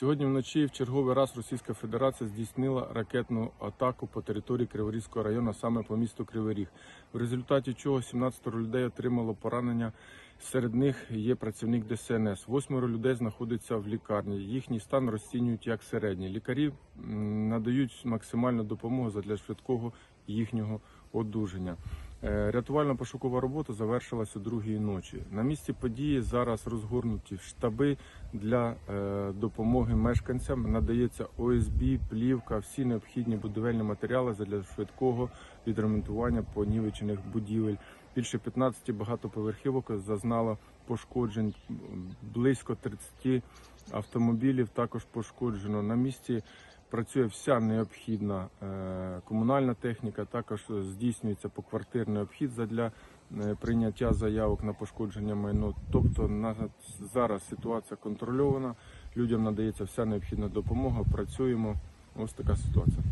Сьогодні вночі в черговий раз Російська Федерація здійснила ракетну атаку по території Криворізького району, саме по місту Кривий Ріг, в результаті чого 17 людей отримало поранення. Серед них є працівник ДСНС. Восьмеро людей знаходяться в лікарні. Їхній стан розцінюють як середній. Лікарі надають максимальну допомогу для швидкого їхнього одужання. Е, Рятувально-пошукова робота завершилася другій ночі. На місці події зараз розгорнуті штаби для е, допомоги мешканцям. Надається ОСБ, плівка, всі необхідні будівельні матеріали для швидкого відремонтування понівечених будівель. Більше 15 багатоповерхівок зазнало пошкоджень. Близько 30 автомобілів також пошкоджено. На місці працює вся необхідна е, комунальна техніка. Також здійснюється поквартирний обхід для прийняття заявок на пошкодження майно. Тобто зараз ситуація контрольована. Людям надається вся необхідна допомога. Працюємо. Ось така ситуація.